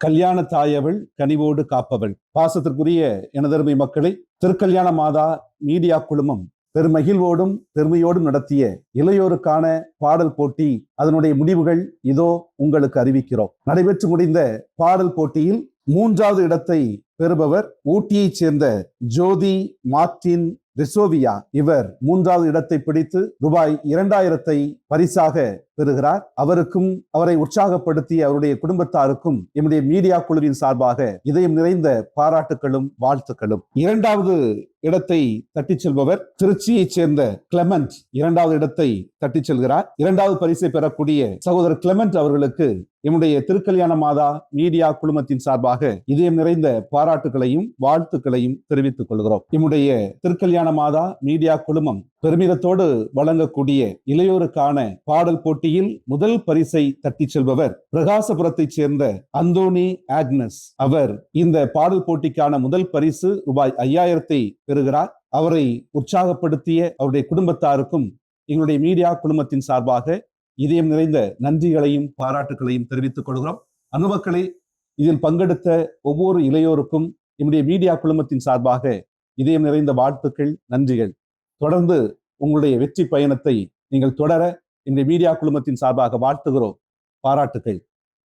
கல்யாண தாயவள் கனிவோடு காப்பவள். பாசத்திற்குரிய எனதருமை மக்களை திருக்கல்யாண மாதா மீடியா குழுமம் பெருமகிழ்வோடும் பெருமையோடும் நடத்திய இளையோருக்கான பாடல் போட்டி அதனுடைய முடிவுகள் இதோ உங்களுக்கு அறிவிக்கிறோம். நடைபெற்று முடிந்த பாடல் போட்டியில் மூன்றாவது இடத்தை பெறுபவர் ஊட்டியைச் சேர்ந்த ஜோதி மார்டின் ரிசோவியா இவர் மூன்றாவது இடத்தை பிடித்து ரூபாய் இரண்டாயிரத்தை பரிசாக பெறுகிறார். அவருக்கும் அவரை உற்சாகப்படுத்திய அவருடைய குடும்பத்தாருக்கும் எம்முடைய மீடியா குழுவின் சார்பாக இதயம் நிறைந்த பாராட்டுகளும் வாழ்த்துக்களும். இரண்டாவது இடத்தை தட்டிச் செல்பவர் திருச்சியைச் சேர்ந்த கிளமெண்ட் இரண்டாவது இடத்தை தட்டிச் செல்கிறார். இரண்டாவது பரிசை பெறக்கூடிய சகோதரர் கிளமெண்ட் அவர்களுக்கு எம்முடைய திருக்கல்யாண மாதா மீடியா குழுமத்தின் சார்பாக இதயம் நிறைந்த பாராட்டுகளையும் வாழ்த்துக்களையும் தெரிவித்துக் கொள்கிறோம். எம்முடைய திருக்கல்யாண மாதா மீடியா குழுமம் பெருமிதத்தோடு வழங்கக்கூடிய இளையோருக்கான பாடல் போட்டியில் முதல் பரிசை தட்டிச் செல்பவர் பிரகாசபுரத்தைச் சேர்ந்த அந்தோனி ஆக்னஸ். அவர் இந்த பாடல் போட்டிக்கான முதல் பரிசு ரூபாய் ஐயாயிரத்தை பெறுகிறார். அவரை உற்சாகப்படுத்திய அவருடைய குடும்பத்தாருக்கும் எங்களுடைய மீடியா குழுமத்தின் சார்பாக இதயம் நிறைந்த நன்றிகளையும் பாராட்டுகளையும் தெரிவித்துக் கொள்கிறோம். அனுமக்களே இதில் பங்கெடுத்த ஒவ்வொரு இளையோருக்கும் என்னுடைய மீடியா குழுமத்தின் சார்பாக இதயம் நிறைந்த வாழ்த்துக்கள் நன்றிகள். தொடர்ந்து உங்களுடைய வெற்றி பயணத்தை நீங்கள் தொடர இந்த மீடியா குழுமத்தின் சார்பாக வாழ்த்துகிறோம். பாராட்டுகள்.